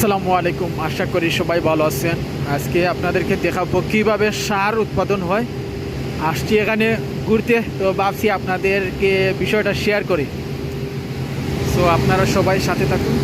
আসসালামু আলাইকুম। আশা করি সবাই ভালো আছেন। আজকে আপনাদেরকে দেখাবো কীভাবে সার উৎপাদন হয়। আসছি এখানে ঘুরতে। তো ভাবছি আপনাদেরকে বিষয়টা শেয়ার করি। সো আপনারা সবাই সাথে থাকুন।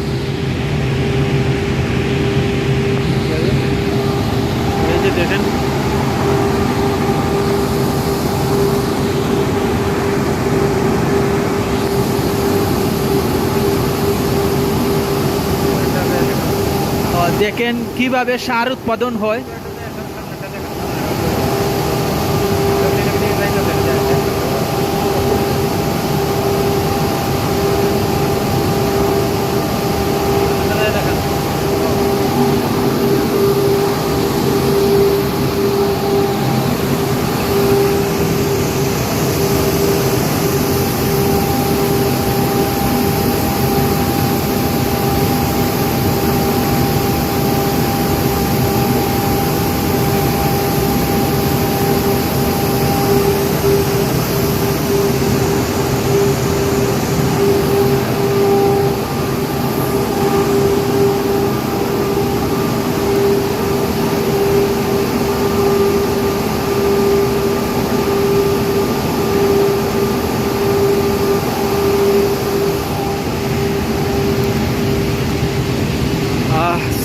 দেখেন কীভাবে সার উৎপাদন হয়।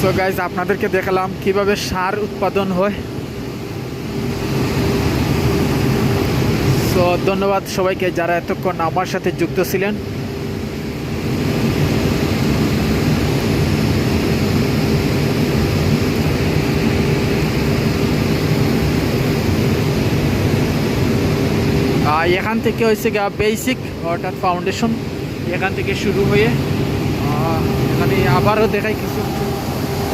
সো গাইজ আপনাদেরকে দেখালাম কীভাবে সার উৎপাদন হয়। সো ধন্যবাদ সবাইকে যারা এতক্ষণ আমার সাথে যুক্ত ছিলেন। এখান থেকে হয়েছে গা বেসিক অর্থাৎ ফাউন্ডেশন এখান থেকে শুরু হয়ে এখানে আবারও দেখাই কিছু।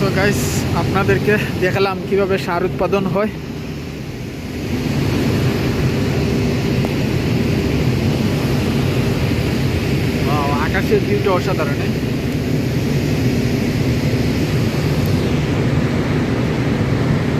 সো গাইস আপনাদেরকে দেখালাম কীভাবে সার উৎপাদন হয় আকাশের ভিউটা অসাধারণ eh?